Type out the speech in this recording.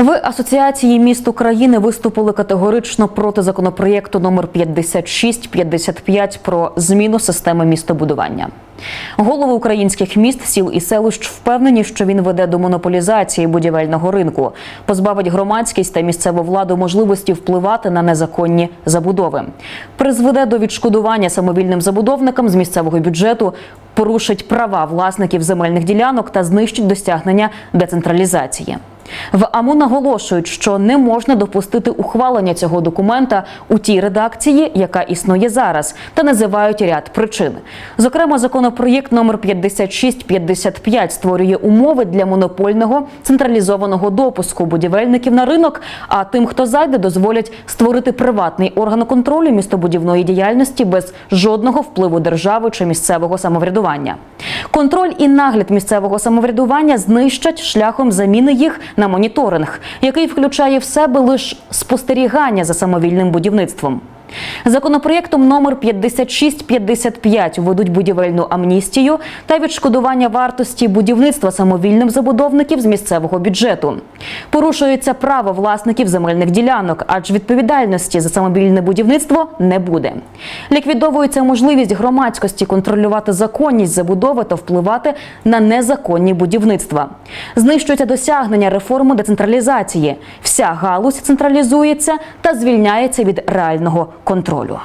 В асоціації міст України виступили категорично проти законопроєкту номер 5655 про зміну системи містобудування. Голови українських міст, сіл і селищ впевнені, що він веде до монополізації будівельного ринку, позбавить громадськість та місцеву владу можливості впливати на незаконні забудови, призведе до відшкодування самовільним забудовникам з місцевого бюджету, порушить права власників земельних ділянок та знищить досягнення децентралізації. В АМУ наголошують, що не можна допустити ухвалення цього документа у тій редакції, яка існує зараз, та називають ряд причин. Зокрема, законопроєкт номер 5655 створює умови для монопольного централізованого допуску будівельників на ринок. А тим, хто зайде, дозволять створити приватний орган контролю містобудівної діяльності без жодного впливу держави чи місцевого самоврядування. Контроль і нагляд місцевого самоврядування знищать шляхом заміни їх на моніторинг, який включає в себе лише спостерігання за самовільним будівництвом. Законопроєктом номер 5655 введуть будівельну амністію та відшкодування вартості будівництва самовільним забудовників з місцевого бюджету. Порушується право власників земельних ділянок, адже відповідальності за самовільне будівництво не буде. Ліквідовується можливість громадськості контролювати законність забудови та впливати на незаконні будівництва. Знищується досягнення реформи децентралізації. Вся галузь централізується та звільняється від реального контролю.